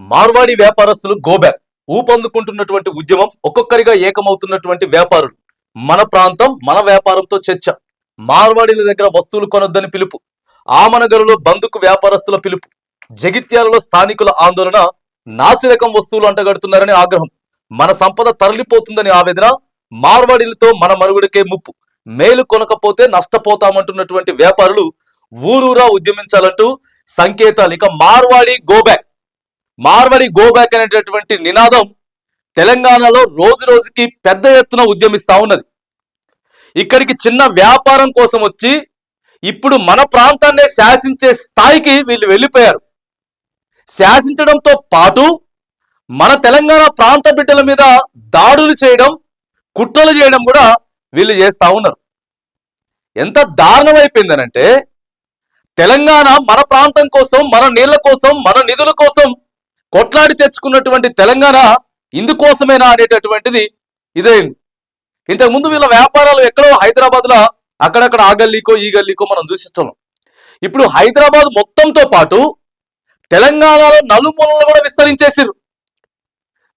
మార్వాడి వ్యాపారస్తులు గోబ్యాక్ ఊపందుకుంటున్నటువంటి ఉద్యమం ఒక్కొక్కరిగా ఏకమవుతున్నటువంటి వ్యాపారులు. మన ప్రాంతం మన వ్యాపారంతో చర్చ. మార్వాడీల దగ్గర వస్తువులు కొనొద్దని పిలుపు. ఆమనగరులో బందుకు వ్యాపారస్తుల పిలుపు. జగిత్యాలలో స్థానికుల ఆందోళన నాసిరకం వస్తువులు అంటగడుతున్నారని ఆగ్రహం. మన సంపద తరలిపోతుందని ఆవేదన మార్వాడీలతో మన మనుగుడికే ముప్పు. మేలు కొనకపోతే నష్టపోతామంటున్నటువంటి వ్యాపారులు ఊరూరా ఉద్యమించాలంటూ సంకేతాలు. ఇక మార్వాడి గోబ్యాక్ మార్వడి గోబ్యాక్ అనేటటువంటి నినాదం తెలంగాణలో రోజు రోజుకి పెద్ద ఎత్తున ఉద్యమిస్తూ ఉన్నది. ఇక్కడికి చిన్న వ్యాపారం కోసం వచ్చి ఇప్పుడు మన ప్రాంతాన్నే శాసించే స్థాయికి వీళ్ళు వెళ్ళిపోయారు. శాసించడంతో పాటు మన తెలంగాణ ప్రాంత బిడ్డల మీద దాడులు చేయడం కుట్రలు చేయడం కూడా వీళ్ళు చేస్తూ ఉన్నారు. ఎంత దారుణం అయిపోయిందనంటే తెలంగాణ మన ప్రాంతం కోసం మన నీళ్ళ కోసం మన నిధుల కోసం కొట్లాడి తెచ్చుకున్నటువంటి తెలంగాణ ఇందుకోసమేనా అనేటటువంటిది ఇదైంది. ఇంతకు ముందు వీళ్ళ వ్యాపారాలు ఎక్కడో హైదరాబాద్లో అక్కడక్కడ ఆ గల్లీకో ఈ గల్లీకో మనం దూషిస్తున్నాం. ఇప్పుడు హైదరాబాద్ మొత్తంతో పాటు తెలంగాణలో నలుమూలలు కూడా విస్తరించేసారు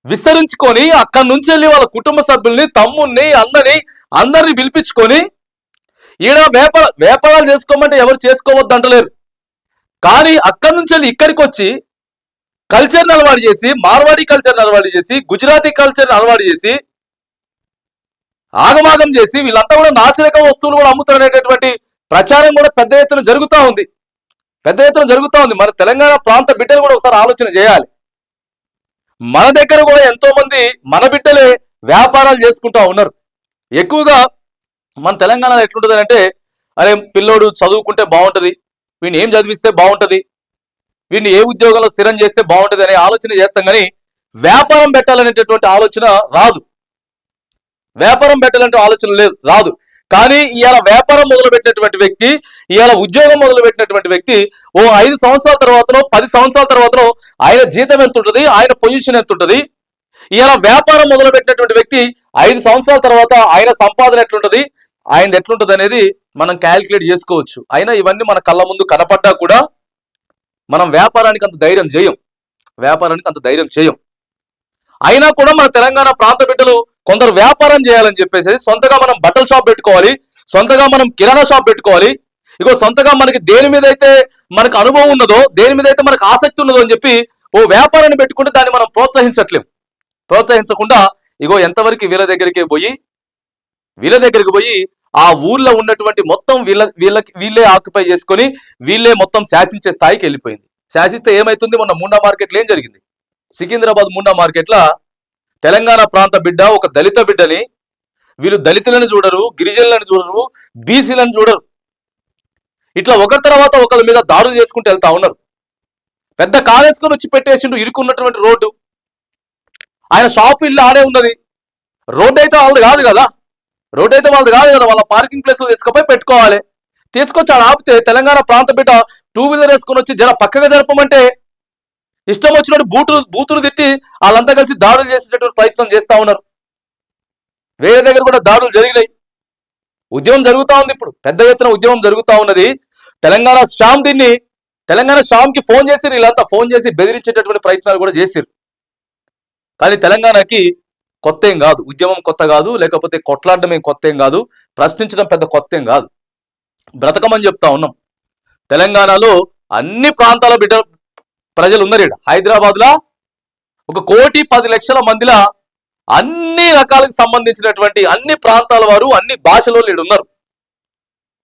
విస్తరించుకొని అక్కడి నుంచి వెళ్ళి వాళ్ళ కుటుంబ సభ్యుల్ని తమ్ముణ్ణి అన్నని అందరిని పిలిపించుకొని ఈడ వ్యాపార వ్యాపారాలు చేసుకోమంటే ఎవరు చేసుకోవద్దు అంటలేరు కానీ అక్కడి నుంచి వెళ్ళి ఇక్కడికి వచ్చి కల్చర్ అలవాటు చేసి మార్వాడి కల్చర్ అలవాటు చేసి గుజరాతీ కల్చర్ అలవాటు చేసి ఆగమాగం చేసి వీళ్ళంతా కూడా నాసిరక వస్తువులు కూడా అమ్ముతారనేటటువంటి ప్రచారం కూడా పెద్ద ఎత్తున జరుగుతూ ఉంది. పెద్ద ఎత్తున జరుగుతూ ఉంది. మన తెలంగాణ ప్రాంత బిడ్డలు కూడా ఒకసారి ఆలోచన చేయాలి. మన దగ్గర కూడా ఎంతో మంది మన బిడ్డలే వ్యాపారాలు చేసుకుంటా ఉన్నారు. ఎక్కువగా మన తెలంగాణలో ఎట్లుంటుంది అంటే అరే పిల్లోడు చదువుకుంటే బాగుంటుంది వీడిని ఏం చదివిస్తే బాగుంటుంది వీడిని ఏ ఉద్యోగంలో స్థిరం చేస్తే బాగుంటుంది అనే ఆలోచన చేస్తాం కానీ వ్యాపారం పెట్టాలనేటటువంటి ఆలోచన రాదు. వ్యాపారం పెట్టాలంటే ఆలోచన లేదు రాదు. కానీ ఇవాళ వ్యాపారం మొదలుపెట్టినటువంటి వ్యక్తి ఇవాళ ఉద్యోగం మొదలు పెట్టినటువంటి వ్యక్తి ఓ ఐదు సంవత్సరాల తర్వాతనో పది సంవత్సరాల తర్వాతనో ఆయన జీతం ఎంత ఉంటుంది ఆయన పొజిషన్ ఎంత ఉంటుంది ఇవాళ వ్యాపారం మొదలుపెట్టినటువంటి వ్యక్తి ఐదు సంవత్సరాల తర్వాత ఆయన సంపాదన ఎట్లుంటుంది? ఆయన ఎట్లుంటుంది అనేది మనం క్యాలిక్యులేట్ చేసుకోవచ్చు. అయినా ఇవన్నీ మన కళ్ళ ముందు కనపడ్డా కూడా మనం వ్యాపారానికి అంత ధైర్యం చేయం. వ్యాపారానికి అంత ధైర్యం చేయం. అయినా కూడా మన తెలంగాణ ప్రాంత బిడ్డలు కొందరు వ్యాపారం చేయాలని చెప్పేసి సొంతగా మనం బట్టల షాప్ పెట్టుకోవాలి సొంతగా మనం కిరాణా షాప్ పెట్టుకోవాలి. ఇగో సొంతగా మనకి దేని మీద అయితే మనకు అనుభవం ఉన్నదో దేని మీద అయితే మనకు ఆసక్తి ఉన్నదో అని చెప్పి ఓ వ్యాపారాన్ని పెట్టుకుంటే దాన్ని మనం ప్రోత్సహించట్లేం. ప్రోత్సహించకుండా ఇగో ఎంతవరకు వీళ్ళ దగ్గరికి పోయి వీళ్ళ దగ్గరికి పోయి ఆ ఊర్లో ఉన్నటువంటి మొత్తం వీళ్ళ వీళ్ళకి వీళ్ళే ఆక్యుపై చేసుకొని వీళ్ళే మొత్తం శాసించే స్థాయికి వెళ్ళిపోయింది. శాసిస్తే ఏమైతుంది? మొన్న ముండా మార్కెట్లో ఏం జరిగింది? సికింద్రాబాద్ ముండా మార్కెట్లో తెలంగాణ ప్రాంత బిడ్డ ఒక దళిత బిడ్డని వీళ్ళు దళితులను చూడరు గిరిజనులను చూడరు బీసీలను చూడరు. ఇట్లా ఒకరి తర్వాత ఒకరి మీద దాడులు చేసుకుంటూ వెళ్తా ఉన్నారు. పెద్ద కాలేసుకొని వచ్చి పెట్టేసిండు ఇరుకున్నటువంటి రోడ్డు. ఆయన షాపు ఇల్లు ఆడే ఉన్నది. రోడ్డు అయితే వాళ్ళది కాదు కదా. రోడ్ అయితే వాళ్ళది కాదు కదా వాళ్ళ పార్కింగ్ ప్లేస్లో తీసుకుపోయి పెట్టుకోవాలి. తీసుకొచ్చి ఆడ ఆపితే తెలంగాణ ప్రాంత బిడ్డ టూ వీలర్ వేసుకొని వచ్చి జర పక్కగా జరపమంటే ఇష్టం వచ్చినట్టు బూటులు బూతులు తిట్టి వాళ్ళంతా కలిసి దాడులు చేసేటటువంటి ప్రయత్నం చేస్తూ ఉన్నారు. వేరే దగ్గర కూడా దాడులు జరిగినాయి. ఉద్యమం జరుగుతూ ఉంది ఇప్పుడు. పెద్ద ఎత్తున ఉద్యమం జరుగుతూ ఉన్నది. తెలంగాణ శ్యామ్ దీన్ని తెలంగాణ శ్యామ్కి ఫోన్ చేసి వీళ్ళంతా ఫోన్ చేసి బెదిరించేటటువంటి ప్రయత్నాలు కూడా చేశారు కానీ తెలంగాణకి కొత్త ఏం కాదు. ఉద్యమం కొత్త కాదు లేకపోతే కొట్లాడడం ఏం కొత్త ఏం కాదు. ప్రశ్నించడం పెద్ద కొత్త ఏం కాదు. బ్రతకమని చెప్తా ఉన్నాం. తెలంగాణలో అన్ని ప్రాంతాల బిడ్డ ప్రజలు ఉన్నారు ఇక్కడ హైదరాబాద్లో ఒక కోటి పది లక్షల మందిలా అన్ని రకాలకు సంబంధించినటువంటి అన్ని ప్రాంతాల వారు అన్ని భాషలో వాళ్ళు ఉన్నారు.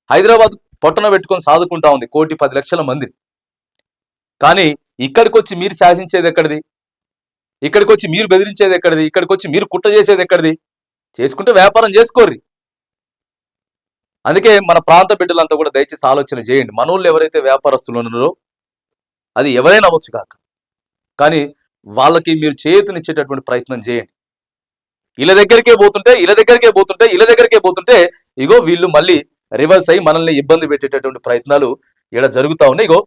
హైదరాబాద్ పొట్టన పెట్టుకొని సాదుకుంటా ఉంది కోటి పది లక్షల మంది. కానీ ఇక్కడికి వచ్చి మీరు శాసించేది ఎక్కడిది? ఇక్కడికి వచ్చి మీరు బెదిరించేది ఎక్కడిది? ఇక్కడికి వచ్చి మీరు కుట్ర చేసేది ఎక్కడిది? చేసుకుంటే వ్యాపారం చేసుకోర్రి. అందుకే మన ప్రాంత బిడ్డలంతా కూడా దయచేసి ఆలోచన చేయండి. మనోళ్ళు ఎవరైతే వ్యాపారస్తులు ఉన్నారో అది ఎవరైనా అవ్వచ్చు కాక. కానీ వాళ్ళకి మీరు చేతునిచ్చేటటువంటి ప్రయత్నం చేయండి. ఇళ్ళ దగ్గరికే పోతుంటే ఇళ్ళ దగ్గరికే పోతుంటే ఇళ్ళ దగ్గరికే పోతుంటే ఇగో వీళ్ళు మళ్ళీ రివర్స్ అయ్యి మనల్ని ఇబ్బంది పెట్టేటటువంటి ప్రయత్నాలు ఇక్కడ జరుగుతూ ఉన్నాయి. ఇగో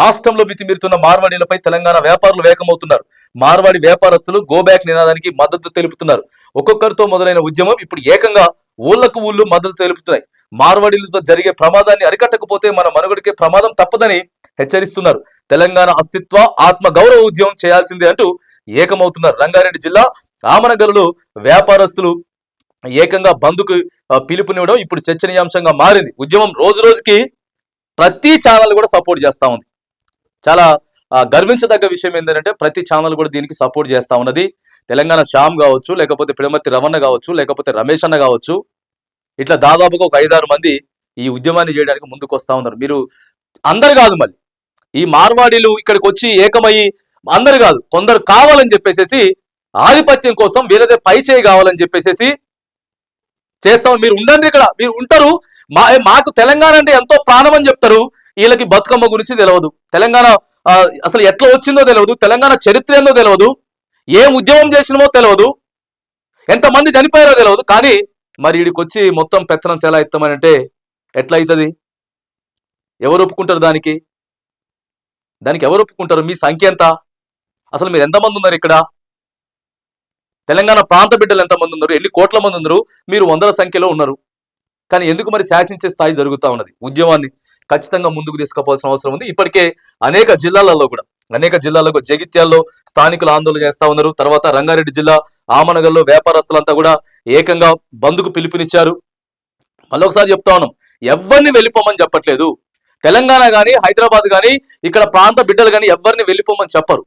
రాష్ట్రంలో మితిమీరుతున్న మార్వాడీలపై తెలంగాణ వ్యాపారులు వేగమవుతున్నారు. మార్వాడి వ్యాపారస్తులు గోబ్యాక్ నినాదానికి మద్దతు తెలుపుతున్నారు. ఒక్కొక్కరితో మొదలైన ఉద్యమం ఇప్పుడు ఏకంగా ఊళ్ళకు ఊళ్ళు మద్దతు తెలుపుతున్నాయి. మార్వాడీలతో జరిగే ప్రమాదాన్ని అరికట్టకపోతే మన మనుగడికే ప్రమాదం తప్పదని హెచ్చరిస్తున్నారు. తెలంగాణ అస్తిత్వ ఆత్మ గౌరవ ఉద్యమం చేయాల్సిందే అంటూ ఏకమవుతున్నారు. రంగారెడ్డి జిల్లా ఆమనగల్లో వ్యాపారస్తులు ఏకంగా బంధుకు పిలుపునివ్వడం ఇప్పుడు చర్చనీయాంశంగా మారింది. ఉద్యమం రోజు రోజుకి ప్రతి ఛానల్ కూడా సపోర్ట్ చేస్తా ఉంది. చాలా గర్వించదగ్గ విషయం ఏంటంటే ప్రతి ఛానల్ కూడా దీనికి సపోర్ట్ చేస్తా ఉన్నది. తెలంగాణ శ్యామ్ కావచ్చు లేకపోతే పిడమర్తి రమణ కావచ్చు లేకపోతే రమేష్ అన్న కావచ్చు. ఇట్లా దాదాపుగా ఒక ఐదారు మంది ఈ ఉద్యమాన్ని చేయడానికి ముందుకు వస్తూ ఉన్నారు. మీరు అందరు కాదు మళ్ళీ. ఈ మార్వాడీలు ఇక్కడికి వచ్చి ఏకమయ్యి అందరు కాదు కొందరు కావాలని చెప్పేసేసి ఆధిపత్యం కోసం వీళ్ళదే పై చేయి కావాలని చెప్పేసేసి చేస్తాం. మీరు ఉండండి ఇక్కడ మీరు ఉంటారు. మా మాకు తెలంగాణ అంటే ఎంతో ప్రాణం అని చెప్తారు. వీళ్ళకి బతుకమ్మ గురించి తెలియదు తెలంగాణ అసలు ఎట్లా వచ్చిందో తెలియదు తెలంగాణ చరిత్ర ఏందో తెలియదు ఏం ఉద్యమం చేసినమో తెలియదు ఎంతమంది చనిపోయారో తెలియదు కానీ మరి వీడికి వచ్చి మొత్తం పెత్తనం ఎలా ఇస్తామని అంటే ఎట్లా అవుతుంది ఎవరు ఒప్పుకుంటారు దానికి? దానికి ఎవరు ఒప్పుకుంటారు? మీ సంఖ్య ఎంత? అసలు మీరు ఎంతమంది ఉన్నారు ఇక్కడ? తెలంగాణ ప్రాంత బిడ్డలు ఎంతమంది ఉన్నారు? ఎన్ని కోట్ల మంది ఉన్నారు? మీరు వందల సంఖ్యలో ఉన్నారు. కానీ ఎందుకు మరి శాసించే స్థాయి జరుగుతూ ఉన్నది? ఉద్యమాన్ని ఖచ్చితంగా ముందుకు తీసుకుపోవాల్సిన అవసరం ఉంది. ఇప్పటికే అనేక జిల్లాలలో కూడా అనేక జిల్లాలకు జగిత్యాల్లో స్థానికులు ఆందోళన చేస్తా ఉన్నారు. తర్వాత రంగారెడ్డి జిల్లా ఆమనగర్లో వ్యాపారస్తులంతా కూడా ఏకంగా బంద్కు పిలుపునిచ్చారు. మళ్ళొకసారి చెప్తా ఉన్నాం ఎవరిని వెళ్ళిపోమని చెప్పట్లేదు. తెలంగాణ కానీ హైదరాబాద్ కానీ ఇక్కడ ప్రాంత బిడ్డలు కానీ ఎవరిని వెళ్ళిపోమని చెప్పరు.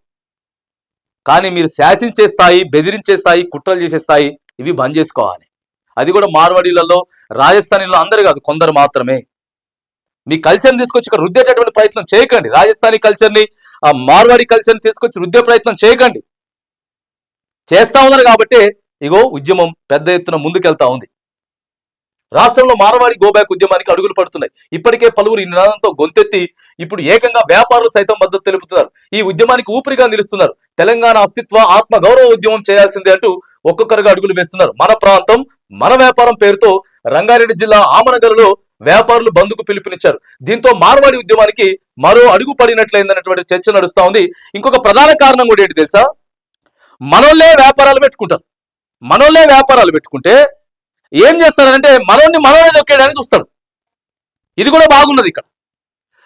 కానీ మీరు శాసించే స్థాయి బెదిరించే స్థాయి కుట్రలు చేసే స్థాయి ఇవి బంద్ చేసుకోవాలి. అది కూడా మార్వాడీలలో రాజస్థానీలో అందరు కాదు కొందరు మాత్రమే. మీ కల్చర్ని తీసుకొచ్చి ఇక్కడ రుద్దేటటువంటి ప్రయత్నం చేయకండి. రాజస్థానీ కల్చర్ని ఆ మార్వాడి కల్చర్ని తీసుకొచ్చి రుద్దే ప్రయత్నం చేయకండి. చేస్తా ఉన్నారు కాబట్టి ఇగో ఉద్యమం పెద్ద ఎత్తున ముందుకెళ్తా ఉంది. రాష్ట్రంలో మారవాడి గోబ్యాక్ ఉద్యమానికి అడుగులు పడుతున్నాయి. ఇప్పటికే పలువురు ఈ నినాదంతో గొంతెత్తి ఇప్పుడు ఏకంగా వ్యాపారులు సైతం మద్దతు తెలుపుతున్నారు. ఈ ఉద్యమానికి ఊపిరిగా నిలుస్తున్నారు. తెలంగాణ అస్తిత్వ ఆత్మ గౌరవ ఉద్యమం చేయాల్సిందే అంటూ ఒక్కొక్కరుగా అడుగులు వేస్తున్నారు. మన ప్రాంతం మన వ్యాపారం పేరుతో రంగారెడ్డి జిల్లా ఆమనగర్లో వ్యాపారులు బంధుకు పిలుపునిచ్చారు. దీంతో మార్వాడి ఉద్యమానికి మరో అడుగు పడినట్లయిందన్నటువంటి చర్చ నడుస్తా ఉంది. ఇంకొక ప్రధాన కారణం కూడా ఏంటి తెలుసా? మనోళ్ళే వ్యాపారాలు పెట్టుకుంటారు. మనోళ్ళే వ్యాపారాలు పెట్టుకుంటే ఏం చేస్తారంటే మనోని మనోనే దొక్కేయడానికి చూస్తాడు ఇది కూడా బాగున్నది ఇక్కడ.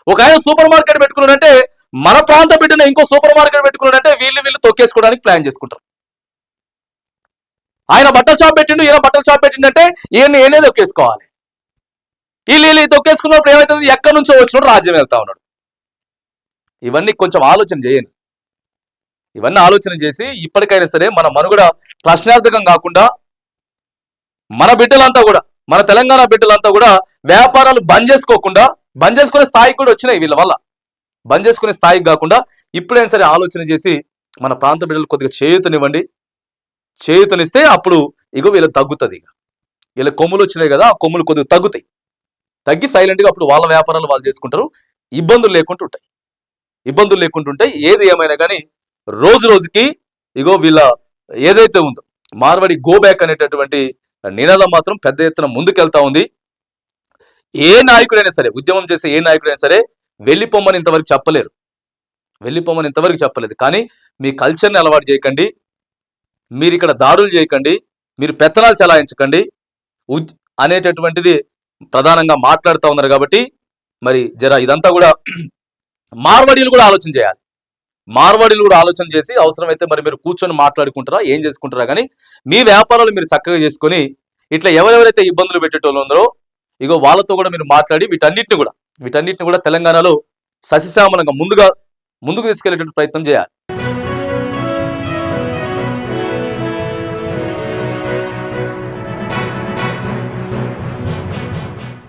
ఒక ఆయన సూపర్ మార్కెట్ పెట్టుకున్నాడంటే మన ప్రాంత బిడ్డన ఇంకో సూపర్ మార్కెట్ పెట్టుకున్నాడంటే వీళ్ళు వీళ్ళు తొక్కేసుకోవడానికి ప్లాన్ చేసుకుంటారు. ఆయన బట్టల షాప్ పెట్టిండు ఈయన బట్టల షాప్ పెట్టిండంటే ఈయన ఏనే తొక్కేసుకోవాలి. వీళ్ళు వీళ్ళు తొక్కేసుకున్నప్పుడు ఏమవుతుంది ఎక్కడి నుంచో వచ్చినప్పుడు రాజ్యం వెళ్తా ఉన్నాడు. ఇవన్నీ కొంచెం ఆలోచన చేయండి. ఇవన్నీ ఆలోచన చేసి ఇప్పటికైనా సరే మన మనుగడ ప్రశ్నార్థకం కాకుండా మన బిడ్డలంతా కూడా మన తెలంగాణ బిడ్డలంతా కూడా వ్యాపారాలు బంద్ చేసుకోకుండా బంద్ చేసుకునే స్థాయికి కూడా వచ్చినాయి వీళ్ళ వల్ల. బంద్ చేసుకునే స్థాయికి కాకుండా ఇప్పుడైనా సరే ఆలోచన చేసి మన ప్రాంత బిడ్డలు కొద్దిగా చేయూతనివ్వండి. చేయుతనిస్తే అప్పుడు ఇగో వీళ్ళ తగ్గుతుంది ఇక వీళ్ళ కొమ్ములు వచ్చినాయి కదా ఆ కొమ్ములు కొద్దిగా తగ్గుతాయి. తగ్గి సైలెంట్గా అప్పుడు వాళ్ళ వ్యాపారాలు వాళ్ళు చేసుకుంటారు. ఇబ్బందులు లేకుండా ఉంటాయి. ఇబ్బందులు లేకుండా ఉంటాయి. ఏది ఏమైనా కానీ రోజు రోజుకి ఇగో వీళ్ళ ఏదైతే ఉందో మార్వాడి గో బ్యాక్ అనేటటువంటి నినాదం మాత్రం పెద్ద ఎత్తున ముందుకెళ్తా ఉంది. ఏ నాయకుడైనా సరే ఉద్యమం చేసే ఏ నాయకుడైనా సరే వెళ్ళిపోమని ఇంతవరకు చెప్పలేరు. వెళ్ళిపోమని ఇంతవరకు చెప్పలేదు. కానీ మీ కల్చర్ని అలవాటు చేయకండి. మీరు ఇక్కడ దాడులు చేయకండి మీరు పెత్తనాలు చలాయించకండి ఉద్- అనేటటువంటిది ప్రధానంగా మాట్లాడుతూ ఉన్నారు కాబట్టి మరి జర ఇదంతా కూడా మార్వాడీలు కూడా ఆలోచన చేయాలి. మార్వాడీలు కూడా ఆలోచన చేసి అవసరమైతే మరి మీరు కూర్చొని మాట్లాడుకుంటారా ఏం చేసుకుంటారా కానీ మీ వ్యాపారాలు మీరు చక్కగా చేసుకొని ఇట్లా ఎవరెవరైతే ఇబ్బందులు పెట్టేటోళ్ళు ఉందరో ఇగో వాళ్ళతో కూడా మీరు మాట్లాడి వీటన్నిటిని కూడా వీటన్నిటిని కూడా తెలంగాణలో సస్యశ్యామలంగా ముందుగా ముందుకు తీసుకెళ్ళేటువంటి ప్రయత్నం చేయాలి.